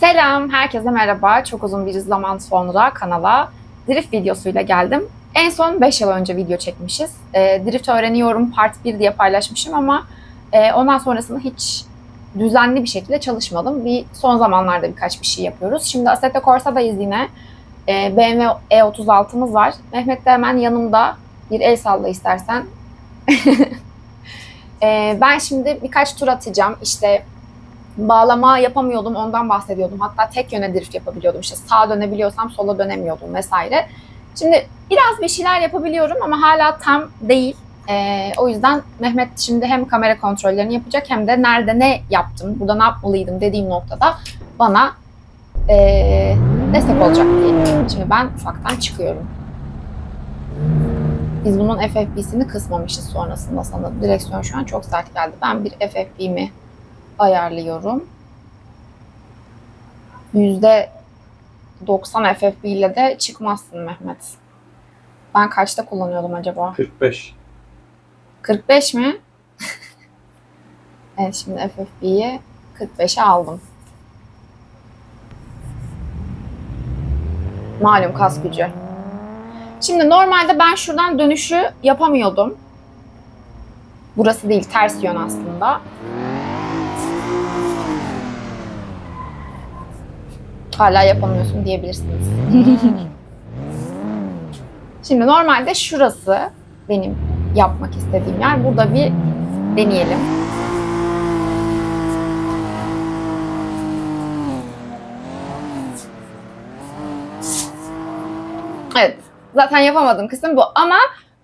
Selam, herkese merhaba. Çok uzun bir zaman sonra kanala drift videosuyla geldim. En son 5 yıl önce video çekmişiz. E, drift öğreniyorum part 1 diye paylaşmışım ama e, ondan sonrasında hiç düzenli bir şekilde çalışmadım. Bir son zamanlarda birkaç bir şey yapıyoruz. Şimdi Assetto Corsa'dayız yine. E, BMW E36'mız var. Mehmet de hemen yanımda. Bir el salla istersen. E, ben şimdi birkaç tur atacağım. İşte bağlama yapamıyordum ondan bahsediyordum. Hatta tek yöne drift yapabiliyordum. İşte sağa dönebiliyorsam sola dönemiyordum vesaire. Şimdi biraz bir şeyler yapabiliyorum ama hala tam değil. Ee, o yüzden Mehmet şimdi hem kamera kontrollerini yapacak hem de nerede ne yaptım, burada ne yapmalıydım dediğim noktada bana ee, destek olacak diye. Şimdi ben ufaktan çıkıyorum. Biz bunun FFB'sini kısmamışız sonrasında sanırım. Direksiyon şu an çok sert geldi. Ben bir FFB'mi ayarlıyorum. Yüzde 90 FFB ile de çıkmazsın Mehmet. Ben kaçta kullanıyordum acaba? 45. 45 mi? evet şimdi FFB'yi 45'e aldım. Malum kas gücü. Şimdi normalde ben şuradan dönüşü yapamıyordum. Burası değil, ters yön aslında. Hala yapamıyorsun diyebilirsiniz. Şimdi normalde şurası benim yapmak istediğim yer. Burada bir deneyelim. Evet. Zaten yapamadığım kısım bu. Ama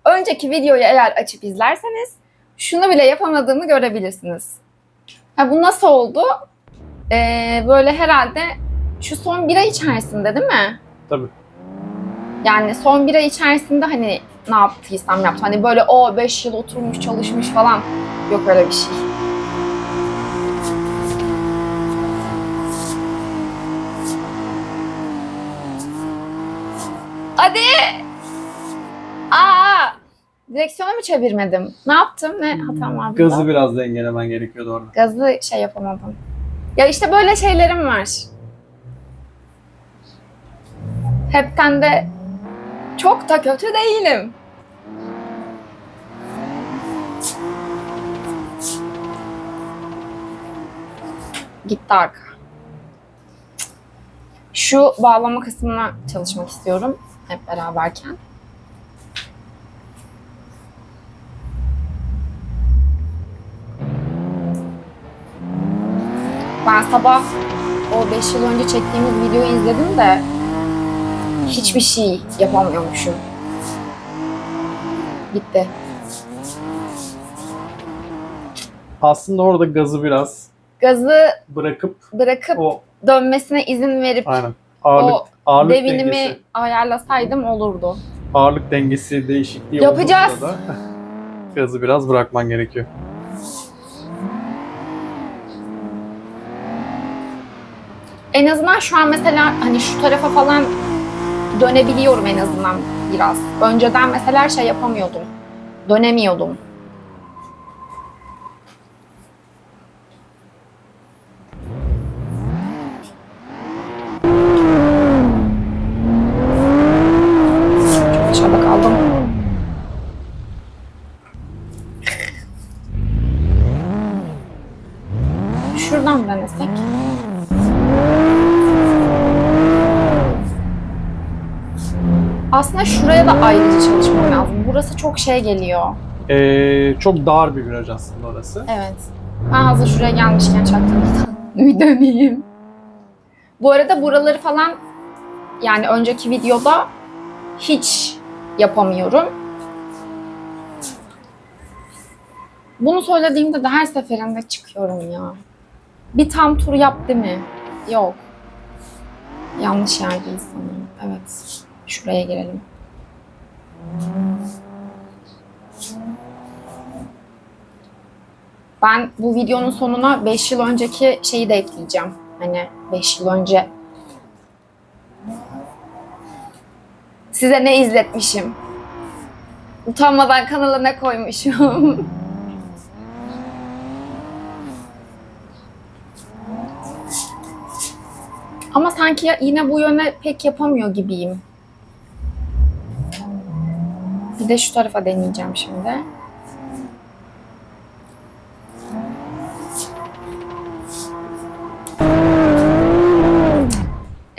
önceki videoyu eğer açıp izlerseniz şunu bile yapamadığımı görebilirsiniz. Ha, bu nasıl oldu? Ee, böyle herhalde şu son bir ay içerisinde değil mi? Tabii. Yani son bir ay içerisinde hani ne yaptıysam yaptım. Hani böyle o 5 yıl oturmuş çalışmış falan. Yok öyle bir şey. Hadi! Aa! Direksiyonu mu çevirmedim? Ne yaptım? Ne hatam var burada? Gazı biraz dengelemen gerekiyordu orada. Gazı şey yapamadım. Ya işte böyle şeylerim var. Hepten de çok da kötü değilim. Gitti arka. Şu bağlama kısmına çalışmak istiyorum hep beraberken. Ben sabah o 5 yıl önce çektiğimiz videoyu izledim de hiçbir şey yapamıyormuşum. Gitti. Aslında orada gazı biraz Gazı bırakıp bırakıp o dönmesine izin verip aynen ağırlık o ağırlık devinimi dengesi ayarlasaydım olurdu. ağırlık dengesi değişikliği Yapacağız. olduğunda da gazı biraz bırakman gerekiyor. En azından şu an mesela hani şu tarafa falan dönebiliyorum en azından biraz. Önceden mesela şey yapamıyordum. Dönemiyordum. Çok aşağıda kaldım. Şuradan mı denesek? Aslında ayrıca çalışmam lazım. Burası çok şey geliyor. Ee, çok dar bir viraj aslında orası. Evet. Ben hazır şuraya gelmişken çaktırmadan bir döneyim. Bu arada buraları falan yani önceki videoda hiç yapamıyorum. Bunu söylediğimde de her seferinde çıkıyorum ya. Bir tam tur yap değil mi? Yok. Yanlış yerdeyiz sanırım. Evet. Şuraya girelim. Ben bu videonun sonuna 5 yıl önceki şeyi de ekleyeceğim. Hani 5 yıl önce size ne izletmişim. Utanmadan kanala ne koymuşum. sanki ya- yine bu yöne pek yapamıyor gibiyim. Bir de şu tarafa deneyeceğim şimdi.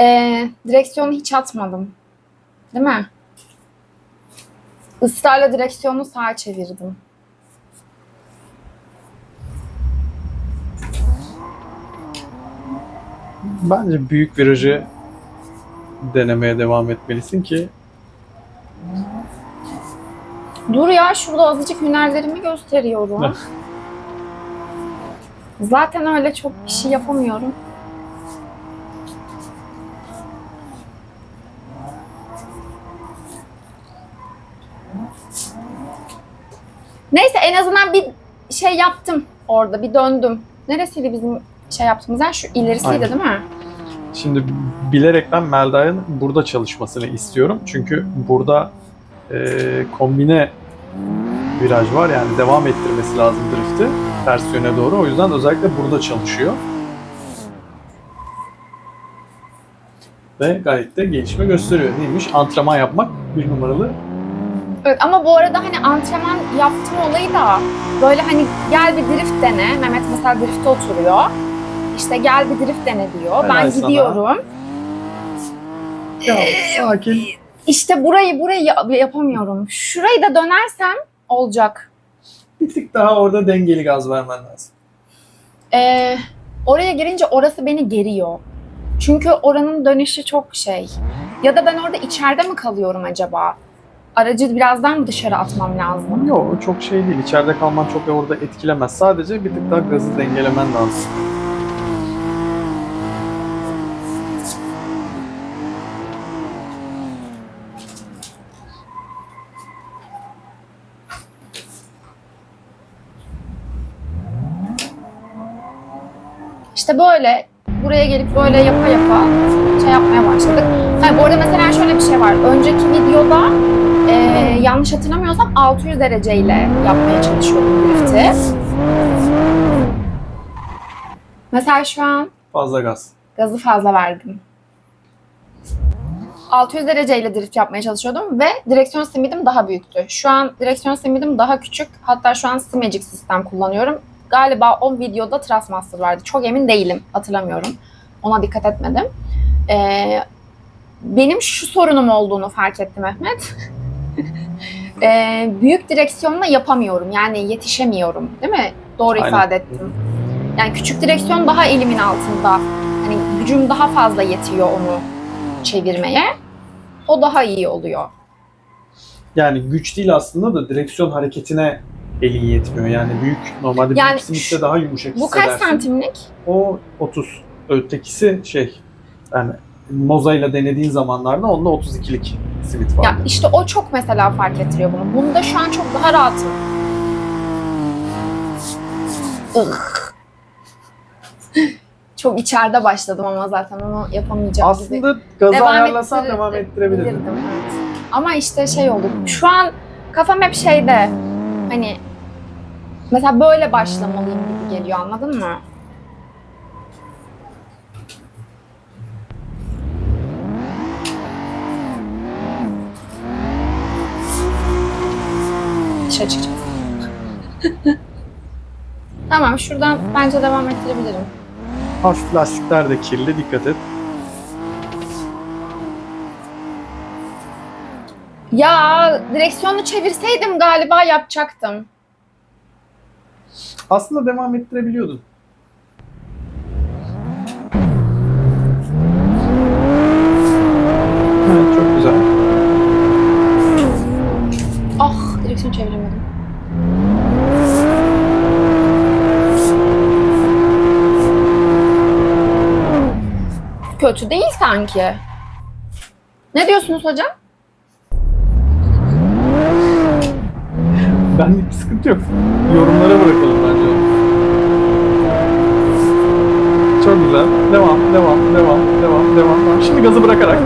Ee, direksiyonu hiç atmadım. Değil mi? Israrla direksiyonu sağa çevirdim. Bence büyük virajı denemeye devam etmelisin ki Dur ya şurada azıcık hünerlerimi gösteriyorum. Zaten öyle çok bir şey yapamıyorum. Neyse en azından bir şey yaptım orada bir döndüm. Neresiydi bizim şey yaptığımız yer? Şu ilerisiydi Aynen. değil mi? Şimdi bilerekten Melda'nın burada çalışmasını istiyorum. Çünkü burada e, kombine viraj var yani devam ettirmesi lazım drift'i ters yöne doğru. O yüzden özellikle burada çalışıyor. Ve gayet de gelişme gösteriyor. Neymiş? Antrenman yapmak bir numaralı. Evet ama bu arada hani antrenman yaptım olayı da böyle hani gel bir drift dene. Mehmet mesela driftte oturuyor. İşte gel bir drift dene diyor. Helal ben sana. gidiyorum. Ya sakin. İşte burayı burayı yap- yapamıyorum. Şurayı da dönersem olacak. Bir tık daha orada dengeli gaz vermen lazım. Ee, oraya girince orası beni geriyor. Çünkü oranın dönüşü çok şey. Ya da ben orada içeride mi kalıyorum acaba? Aracı birazdan mı dışarı atmam lazım? Yok çok şey değil. İçeride kalman çok orada etkilemez. Sadece bir tık daha gazı dengelemen lazım. İşte böyle buraya gelip böyle yapa yapa şey yapmaya başladık. Ha, bu arada mesela şöyle bir şey var. Önceki videoda e, yanlış hatırlamıyorsam 600 dereceyle yapmaya çalışıyordum drift'i. Mesela şu an Fazla gaz. gazı fazla verdim. 600 dereceyle drift yapmaya çalışıyordum ve direksiyon simidim daha büyüktü. Şu an direksiyon simidim daha küçük. Hatta şu an Simagic sistem kullanıyorum. Galiba o videoda Trustmaster vardı. Çok emin değilim. Hatırlamıyorum. Ona dikkat etmedim. Ee, benim şu sorunum olduğunu fark ettim Mehmet. Ee, büyük direksiyonla yapamıyorum. Yani yetişemiyorum. Değil mi? Doğru Aynen. ifade ettim. Yani küçük direksiyon daha elimin altında. Hani gücüm daha fazla yetiyor onu çevirmeye. O daha iyi oluyor. Yani güç değil aslında da direksiyon hareketine elin yetmiyor. Yani büyük normalde Yani büyük simitte daha yumuşak Bu kaç santimlik? O 30. Ötekisi şey yani Moza ile denediğin zamanlarda onda 32'lik simit vardı. Ya işte o çok mesela fark ettiriyor bunu. Bunda şu an çok daha rahatım. Çok içeride başladım ama zaten onu yapamayacağım gibi. Aslında gazı Devam ayarlasan ettirir- devam ettirebilirdin. Evet. Ama işte şey oldu. Şu an kafam hep şeyde hani mesela böyle başlamalıyım gibi geliyor anladın mı? Dışarı çıkacağız. tamam şuradan bence devam ettirebilirim. Hafif lastikler de kirli dikkat et. Ya direksiyonu çevirseydim galiba yapacaktım. Aslında devam ettirebiliyordun. Evet çok güzel. Ah direksiyon çeviremedim. Kötü değil sanki. Ne diyorsunuz hocam? Benlik bir sıkıntı yok. Yorumlara bırakalım bence onu. Çok güzel. Devam, devam, devam, devam, devam. Şimdi gazı bırakarak.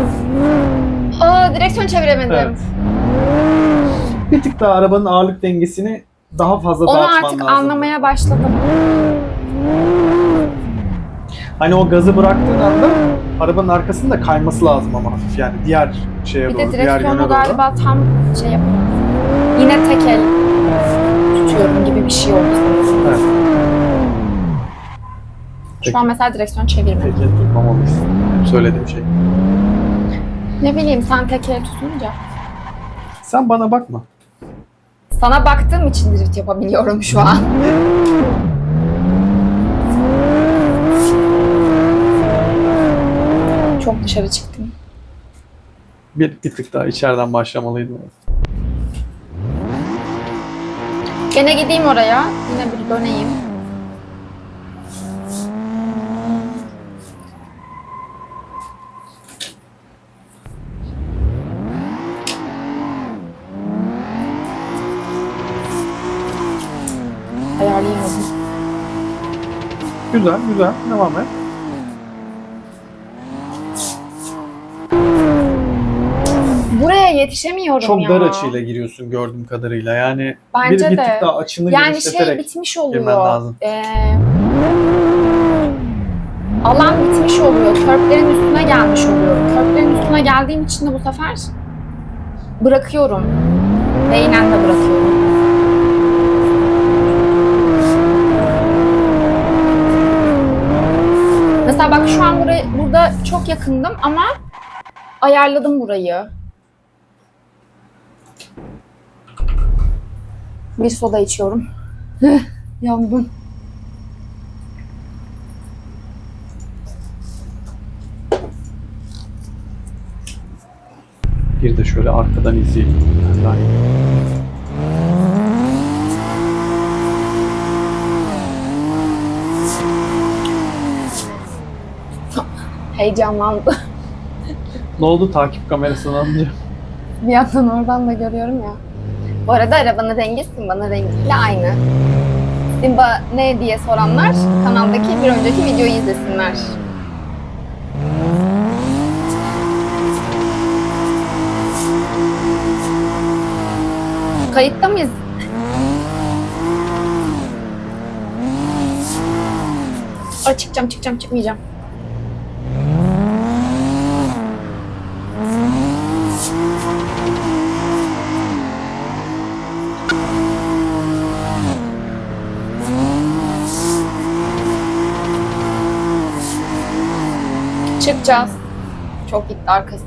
Aa direksiyon çeviremedim. Evet. Bir tık daha arabanın ağırlık dengesini daha fazla Onu dağıtman artık lazım. anlamaya başladım. Hani o gazı bıraktığın anda arabanın arkasında kayması lazım ama hafif yani diğer şeye Bir doğru, de diğer yöne direksiyonu doğru. galiba tam şey yapamadım. Yine tek el tutuyorum gibi bir şey oldu. Evet. Şu an mesela direksiyon çevirmedim. Peki tutmamalıyız. Söylediğim şey. Ne bileyim sen tek el tutunca. Sen bana bakma. Sana baktığım için drift yapabiliyorum şu an. Çok dışarı çıktım. Bir, bir tık daha içeriden başlamalıydım. Gene gideyim oraya. Yine bir döneyim. Güzel, güzel. Devam et. Buraya yetişemiyorum Çok ya. dar açıyla giriyorsun gördüğüm kadarıyla. Yani Bence bir, bir de. tık daha açını Yani şey bitmiş girmen oluyor. lazım. Ee, alan bitmiş oluyor. Körplerin üstüne gelmiş oluyorum. Körplerin üstüne geldiğim için de bu sefer bırakıyorum. Beynen de bırakıyorum. Mesela bak şu an buraya, burada çok yakındım ama ayarladım burayı. Bir soda içiyorum. Yandım. Bir de şöyle arkadan izleyelim. Yani Heyecanlandım. ne oldu takip kamerasını alınca? Bir yandan oradan da görüyorum ya. Bu arada arabanın rengi Simba'nın rengiyle aynı. Simba ne diye soranlar kanaldaki bir önceki videoyu izlesinler. Kayıtta mıyız? Ay çıkacağım çıkacağım çıkmayacağım. Çıkacağız. Çok gitti arkası.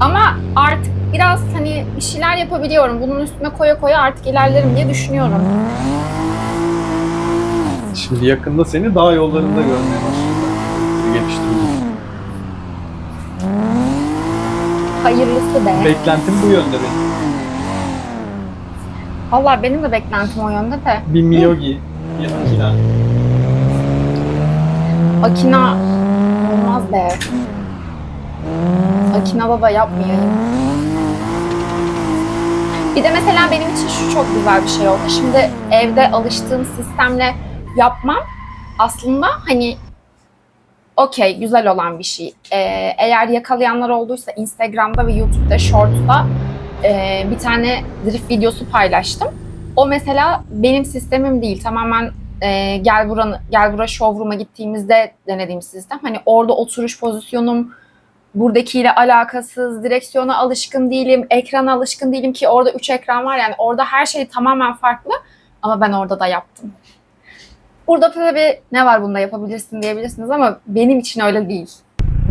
Ama artık biraz hani bir şeyler yapabiliyorum. Bunun üstüne koya koya artık ilerlerim diye düşünüyorum. Şimdi yakında seni dağ yollarında görmeye başlayacağım. Geliştireceğim. Hayırlısı be. Beklentim bu yönde benim. Vallahi benim de beklentim o yönde de. Bir Miyogi, bir Akina. Akina olmaz be. Akina baba yapmayayım. Bir de mesela benim için şu çok güzel bir şey oldu. Şimdi evde alıştığım sistemle yapmam aslında hani okey güzel olan bir şey. Ee, eğer yakalayanlar olduysa Instagram'da ve YouTube'da Shorts'ta e, bir tane drift videosu paylaştım. O mesela benim sistemim değil. Tamamen e, gel buranı gel bura showroom'a gittiğimizde denediğim sistem. Hani orada oturuş pozisyonum buradakiyle alakasız, direksiyona alışkın değilim, ekrana alışkın değilim ki orada 3 ekran var yani orada her şey tamamen farklı ama ben orada da yaptım. Burada tabii ne var bunda yapabilirsin diyebilirsiniz ama benim için öyle değil.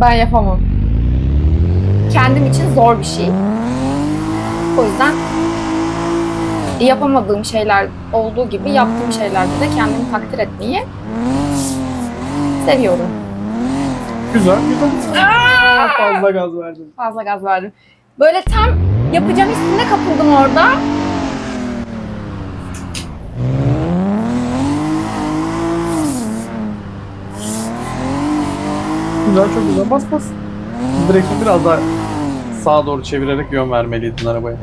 Ben yapamam. Kendim için zor bir şey. O yüzden yapamadığım şeyler olduğu gibi yaptığım şeylerde de kendimi takdir etmeyi seviyorum. Güzel, güzel. Aa, fazla gaz verdim. Fazla gaz verdim. Böyle tam yapacağım üstüne kapıldım orada. Güzel, çok güzel. Bas bas. Direksiyonu biraz daha sağa doğru çevirerek yön vermeliydin arabaya.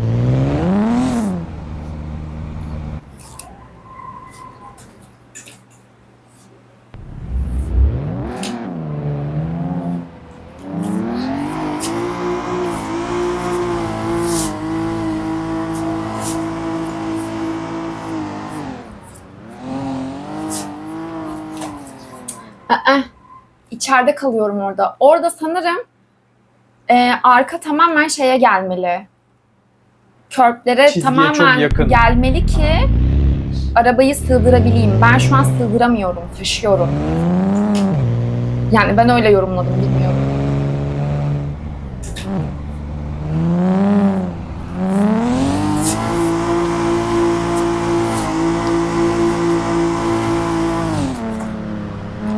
İçeride kalıyorum orada. Orada sanırım e, arka tamamen şeye gelmeli. Körplere Çizgiye tamamen gelmeli ki arabayı sığdırabileyim. Ben şu an sığdıramıyorum, taşıyorum. Yani ben öyle yorumladım, bilmiyorum.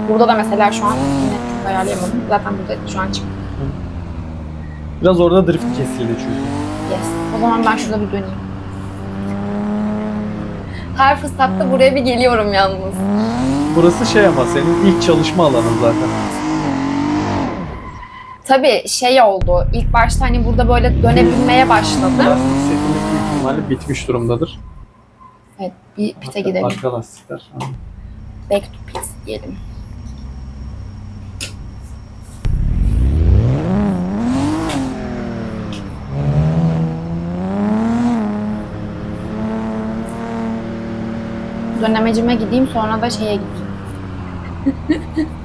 Burada da mesela şu an yine ayarlayamadım. Zaten burada şu an çıktı. Biraz orada drift kesildi çünkü. Yes. O zaman ben şurada bir döneyim. Her fırsatta buraya bir geliyorum yalnız. Burası şey ama senin ilk çalışma alanın zaten. Tabii şey oldu. İlk başta hani burada böyle dönebilmeye başladım. Lastik setimiz büyük ihtimalle bitmiş durumdadır. Evet, bir pite gidelim. Arka lastikler. Back to pit diyelim. Dönemecime gideyim sonra da şeye gideyim.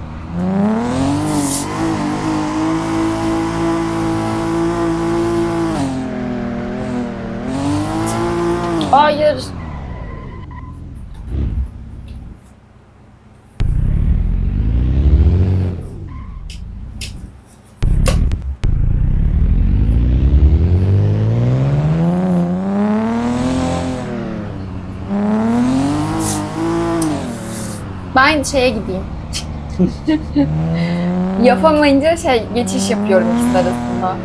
Hayır. Ben şeye gideyim. Yapamayınca şey geçiş yapıyorum ikisi arasında.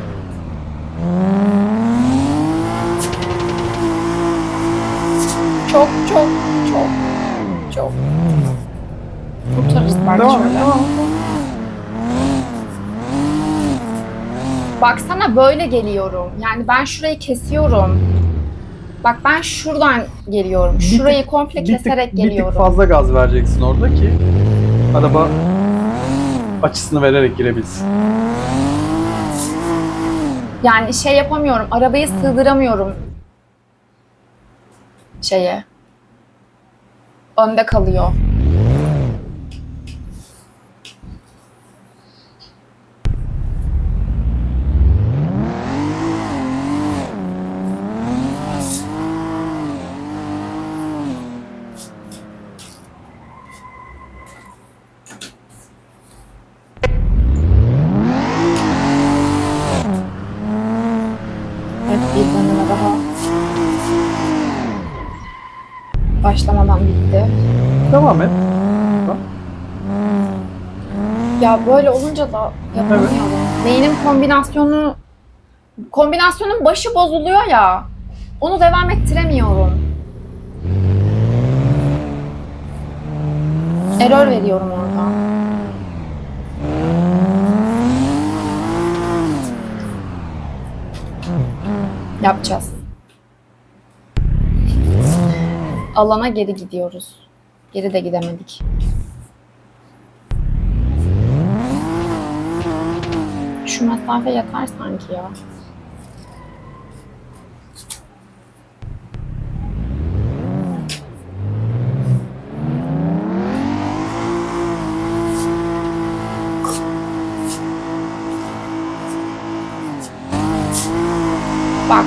Çok çok çok çok. Kurtarırız et, şöyle. Baksana böyle geliyorum. Yani ben şurayı kesiyorum. Bak ben şuradan geliyorum. Şurayı tık- komple Bir tık, keserek bir tık geliyorum. fazla gaz vereceksin orada ki araba açısını vererek girebilsin. Yani şey yapamıyorum. Arabayı sığdıramıyorum. Şeye. Önde kalıyor. Evet bir deneme daha. Başlamadan bitti. Devam et. Ya böyle olunca da yapamıyorum. Beynim kombinasyonu kombinasyonun başı bozuluyor ya. Onu devam ettiremiyorum. Error veriyorum orada. Yapacağız. Alana geri gidiyoruz. Geri de gidemedik. Şu mesafe yeter sanki ya. Bak,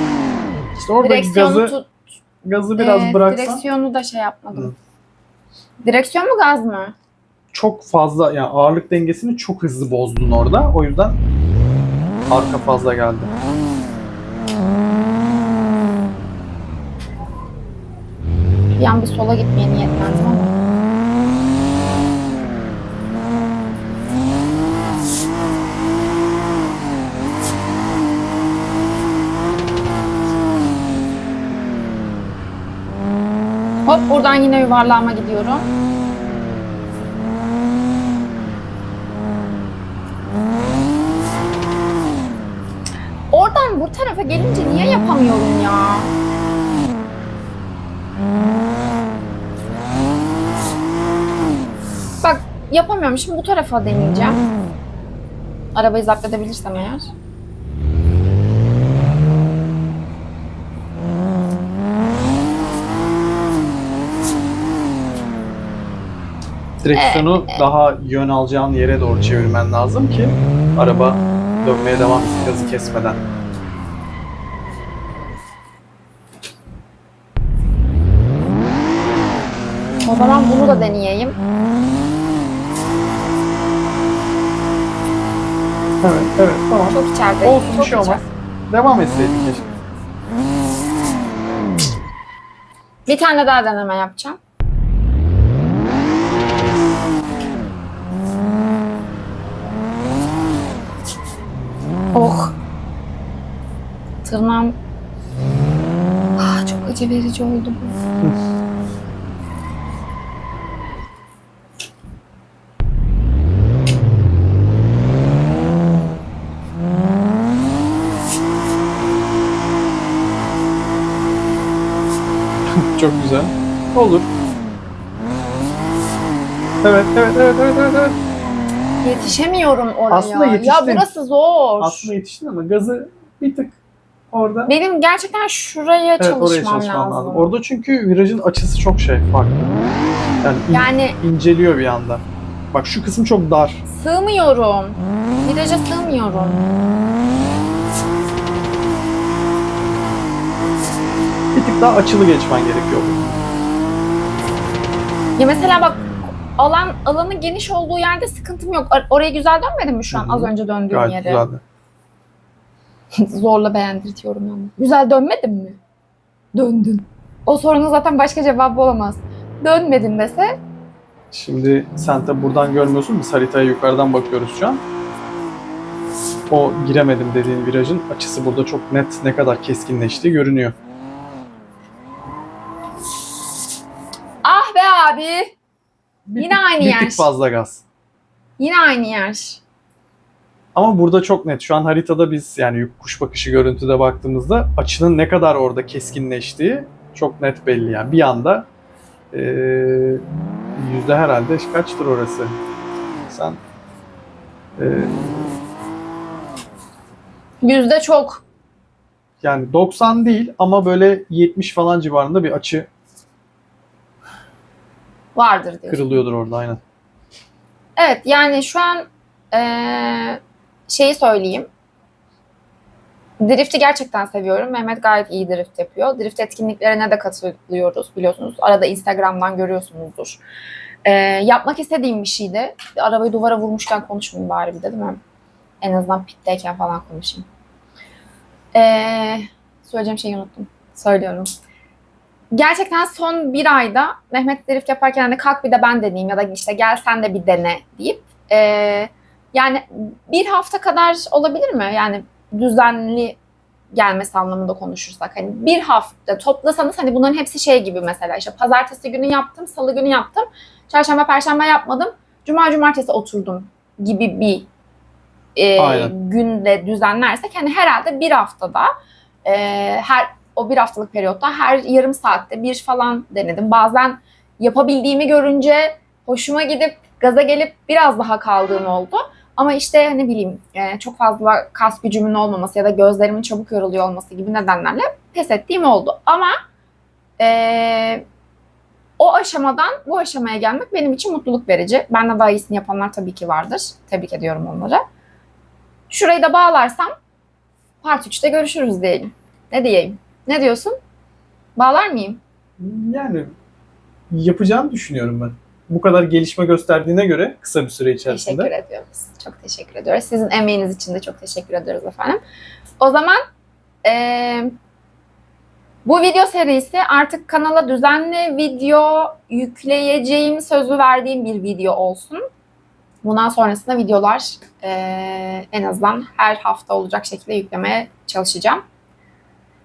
İşte orada direksiyonu gazı, tut. gazı biraz Evet, bıraksan Direksiyonu da şey yapmadım. Hı. Direksiyon mu gaz mı? çok fazla yani ağırlık dengesini çok hızlı bozdun orada. O yüzden arka fazla geldi. Bir an bir sola gitmeye niyetlendim ama. Hop buradan yine yuvarlağıma gidiyorum. Oradan bu tarafa gelince niye yapamıyorum ya? Bak yapamıyorum. Şimdi bu tarafa deneyeceğim. Arabayı zapt edebilirsem eğer. Direksiyonu daha yön alacağın yere doğru çevirmen lazım ki araba dönmeye devam etsin gazı kesmeden. O zaman bunu da deneyeyim. Evet, evet tamam. Çok içeride. Olsun çok bir şey olmaz. Devam etseydin keşke. Bir tane daha deneme yapacağım. Oh. Tırnağım ah, çok acı verici oldu bu. Çok güzel. Olur. Evet, evet, evet, evet, evet, evet. Yetişemiyorum oraya. Aslında Ya yetiştin. burası zor. Aslında yetiştin ama gazı bir tık orada. Benim gerçekten şuraya Evet, oraya çalışmam çalışman lazım. lazım. Orada çünkü virajın açısı çok şey farklı. Yani, in- Yani inceliyor bir anda. Bak şu kısım çok dar. sığmıyorum. Viraja sığmıyorum. Daha açılı geçmen gerekiyor. Ya mesela bak alan alanı geniş olduğu yerde sıkıntım yok. Or- Oraya güzel dönmedim mi şu an Hı hı. az önce döndüğüm Gayet yere? güzeldi. Zorla beğendirtiyorum yani. Güzel dönmedim mi? Döndün. O sorunun zaten başka cevabı olamaz. Dönmedin dese Şimdi sen tabi buradan görmüyorsun. Biz haritaya yukarıdan bakıyoruz şu an. O giremedim dediğin virajın açısı burada çok net ne kadar keskinleştiği görünüyor. Ah be abi Bir Yine tık- aynı bir yer. tık fazla gaz. yine aynı yer. Ama burada çok net. Şu an haritada biz yani kuş bakışı görüntüde baktığımızda açının ne kadar orada keskinleştiği çok net belli yani. Bir anda eee, yüzde herhalde kaçtır orası? Sen eee, Yüzde çok. yani 90 değil ama böyle 70 falan civarında bir açı Vardır diyorsun. kırılıyordur orada aynen. Evet yani şu an eee, şeyi söyleyeyim. Drift'i gerçekten seviyorum. Mehmet gayet iyi drift yapıyor. Drift etkinliklerine de katılıyoruz biliyorsunuz. Arada Instagram'dan görüyorsunuzdur. Eee, yapmak istediğim bir şeydi. Arabayı duvara vurmuşken konuşmayayım bari bir de değil mi? En azından pitteyken falan konuşayım. Eee söyleyeceğim şeyi unuttum. Söylüyorum. Gerçekten son bir ayda Mehmet drift yaparken hani kalk bir de ben deneyeyim ya da işte gel sen de bir dene deyip eee, yani bir hafta kadar olabilir mi? Yani düzenli gelmesi anlamında konuşursak. Hani bir hafta toplasanız hani bunların hepsi şey gibi mesela işte pazartesi günü yaptım, salı günü yaptım, çarşamba, perşembe yapmadım, cuma, cumartesi oturdum gibi bir e, Aynen. günde düzenlersek hani herhalde bir haftada e, her o bir haftalık periyotta her yarım saatte bir falan denedim. Bazen yapabildiğimi görünce hoşuma gidip gaza gelip biraz daha kaldığım oldu. Ama işte ne bileyim e, çok fazla kas gücümün olmaması ya da gözlerimin çabuk yoruluyor olması gibi nedenlerle pes ettiğim oldu. Ama e, o aşamadan bu aşamaya gelmek benim için mutluluk verici. Benden daha iyisini yapanlar tabii ki vardır. Tebrik ediyorum onları. Şurayı da bağlarsam part 3'te görüşürüz diyelim. Ne diyeyim? Ne diyorsun? Bağlar mıyım? Yani yapacağını düşünüyorum ben. Bu kadar gelişme gösterdiğine göre kısa bir süre içerisinde. Teşekkür ediyoruz. Çok teşekkür ediyoruz. Sizin emeğiniz için de çok teşekkür ediyoruz efendim. O zaman eee, bu video serisi artık kanala düzenli video yükleyeceğim sözü verdiğim bir video olsun. Bundan sonrasında videolar eee, en azından her hafta olacak şekilde yüklemeye çalışacağım.